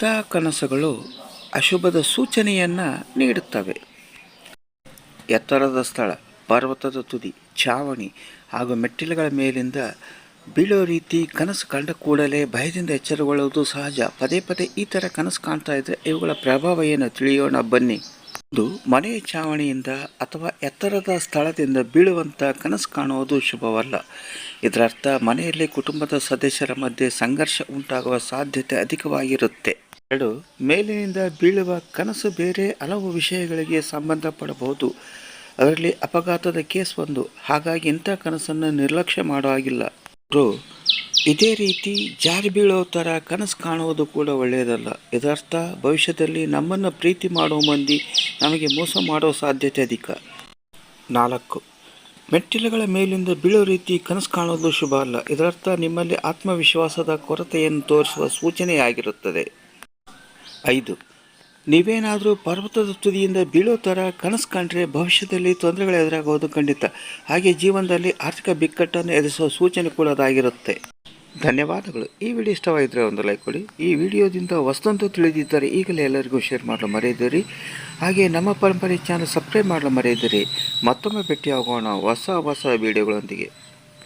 ಇಂಥ ಕನಸುಗಳು ಅಶುಭದ ಸೂಚನೆಯನ್ನು ನೀಡುತ್ತವೆ. ಎತ್ತರದ ಸ್ಥಳ, ಪರ್ವತದ ತುದಿ, ಛಾವಣಿ ಹಾಗೂ ಮೆಟ್ಟಿಲುಗಳ ಮೇಲಿಂದ ಬೀಳೋ ರೀತಿ ಕನಸು ಕಂಡ ಕೂಡಲೇ ಭಯದಿಂದ ಎಚ್ಚರಗೊಳ್ಳುವುದು ಸಹಜ. ಪದೇ ಪದೇ ಈ ಥರ ಕನಸು ಕಾಣ್ತಾ ಇದ್ದರೆ ಇವುಗಳ ಪ್ರಭಾವ ಏನು ತಿಳಿಯೋಣ ಬನ್ನಿ. ಒಂದು ಮನೆಯ ಛಾವಣಿಯಿಂದ ಅಥವಾ ಎತ್ತರದ ಸ್ಥಳದಿಂದ ಬೀಳುವಂಥ ಕನಸು ಕಾಣುವುದು ಶುಭವಲ್ಲ. ಇದರರ್ಥ ಮನೆಯಲ್ಲಿ ಕುಟುಂಬದ ಸದಸ್ಯರ ಮಧ್ಯೆ ಸಂಘರ್ಷ ಉಂಟಾಗುವ ಸಾಧ್ಯತೆ ಅಧಿಕವಾಗಿರುತ್ತೆ. ಎರಡು, ಮೇಲಿನಿಂದ ಬೀಳುವ ಕನಸು ಬೇರೆ ಹಲವು ವಿಷಯಗಳಿಗೆ ಸಂಬಂಧಪಡಬಹುದು. ಅದರಲ್ಲಿ ಅಪಘಾತದ ಕೇಸ್ ಒಂದು. ಹಾಗಾಗಿ ಇಂಥ ಕನಸನ್ನು ನಿರ್ಲಕ್ಷ್ಯ ಮಾಡೋ ಹಾಗಿಲ್ಲ. ಇದೇ ರೀತಿ ಜಾರಿ ಬೀಳೋ ಥರ ಕನಸು ಕಾಣುವುದು ಕೂಡ ಒಳ್ಳೆಯದಲ್ಲ. ಇದರ್ಥ ಭವಿಷ್ಯದಲ್ಲಿ ನಮ್ಮನ್ನು ಪ್ರೀತಿ ಮಾಡೋ ಮಂದಿ ನಮಗೆ ಮೋಸ ಮಾಡೋ ಸಾಧ್ಯತೆ ಅಧಿಕ. ನಾಲ್ಕು. ಮೆಟ್ಟಿಲುಗಳ ಮೇಲಿಂದ ಬೀಳೋ ರೀತಿ ಕನಸು ಕಾಣೋದು ಶುಭ ಅಲ್ಲ. ಇದರರ್ಥ ನಿಮ್ಮಲ್ಲಿ ಆತ್ಮವಿಶ್ವಾಸದ ಕೊರತೆಯನ್ನು ತೋರಿಸುವ ಸೂಚನೆಯಾಗಿರುತ್ತದೆ. ಐದು. ನೀವೇನಾದರೂ ಪರ್ವತದ ತುದಿಯಿಂದ ಬೀಳೋ ಥರ ಕನಸು ಕಂಡ್ರೆ ಭವಿಷ್ಯದಲ್ಲಿ ತೊಂದರೆಗಳು ಎದುರಾಗೋದು ಖಂಡಿತ. ಹಾಗೆ ಜೀವನದಲ್ಲಿ ಆರ್ಥಿಕ ಬಿಕ್ಕಟ್ಟನ್ನು ಎದುರಿಸುವ ಸೂಚನೆ ಕೂಡ ಅದಾಗಿರುತ್ತೆ. ಧನ್ಯವಾದಗಳು. ಈ ವಿಡಿಯೋ ಇಷ್ಟವಾಗಿದ್ದರೆ ಒಂದು ಲೈಕ್ ಕೊಡಿ. ಈ ವಿಡಿಯೋದಿಂದ ವಸ್ತಂತು ತಿಳಿದಿದ್ದರೆ ಈಗಲೇ ಎಲ್ಲರಿಗೂ ಶೇರ್ ಮಾಡಲು ಮರೆಯದಿರಿ. ಹಾಗೆ ನಮ್ಮ ಪರಂಪರೆ ಚಾನಲ್ ಸಬ್ಸ್ಕ್ರೈಬ್ ಮಾಡಲು ಮರೆಯದಿರಿ. ಮತ್ತೊಮ್ಮೆ ಭೇಟಿಯಾಗೋಣ ಹೊಸ ಹೊಸ ವಿಡಿಯೋಗಳೊಂದಿಗೆ.